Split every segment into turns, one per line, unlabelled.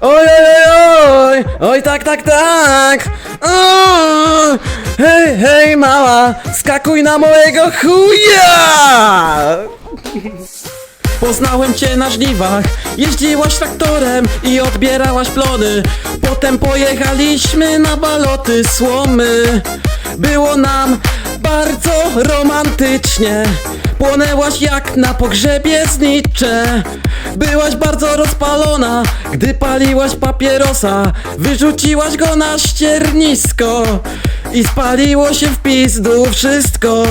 oj, oj, oj, oj, tak, tak, tak. O, hej, hej, mała, skakuj na mojego chuja! Poznałem cię na żniwach, jeździłaś traktorem i odbierałaś plony. Potem pojechaliśmy na baloty słomy. Było nam bardzo romantycznie. Płonęłaś jak na pogrzebie znicze. Byłaś bardzo rozpalona, gdy paliłaś papierosa. Wyrzuciłaś go na ściernisko i spaliło się w pizdu wszystko.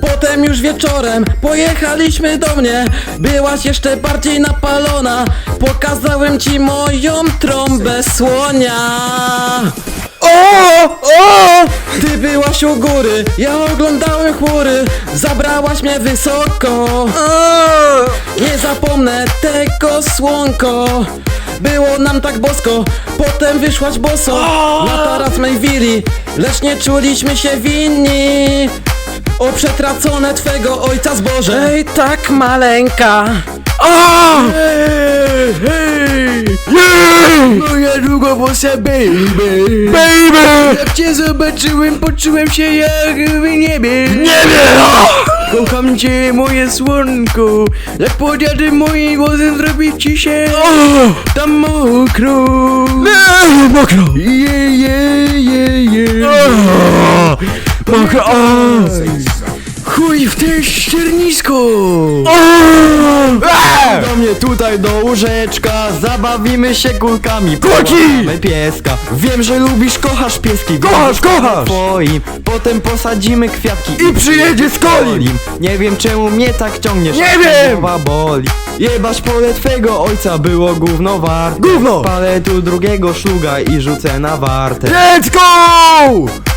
Potem już wieczorem pojechaliśmy do mnie Byłaś jeszcze bardziej napalona Pokazałem ci moją trąbę słonia o! Ty byłaś u góry, ja oglądałem chmury Zabrałaś mnie wysoko o! Nie zapomnę tego słonko było nam tak bosko, potem wyszłaś boso Na taras mej willi, lecz nie czuliśmy się winni o przetracone twego ojca zboże Ej, tak maleńka
Hej, hej! Jej! Długowłosa baby! Baby! Jak cię zobaczyłem, poczułem się jak w niebie! Niebie! Kocham cię, moje słonko! Jak podjadę moim głosem zrobić ci się tam mokro! Mokro! Je, je, je, je! Mokro! Chuj w te ściernisko!
Do mnie tutaj do łóżeczka Zabawimy się kulkami
Kulki!
Pieska Wiem, że lubisz, kochasz pieski
Kochasz, kochasz!
Twoim Potem posadzimy kwiatki
I przyjedzie z Kolim!
Nie wiem czemu mnie tak ciągniesz
Nie wiem!
Głowa boli Jebać pole twego ojca było gówno warte
Gówno!
Palę tu drugiego szluga i rzucę na wartę
Let's go!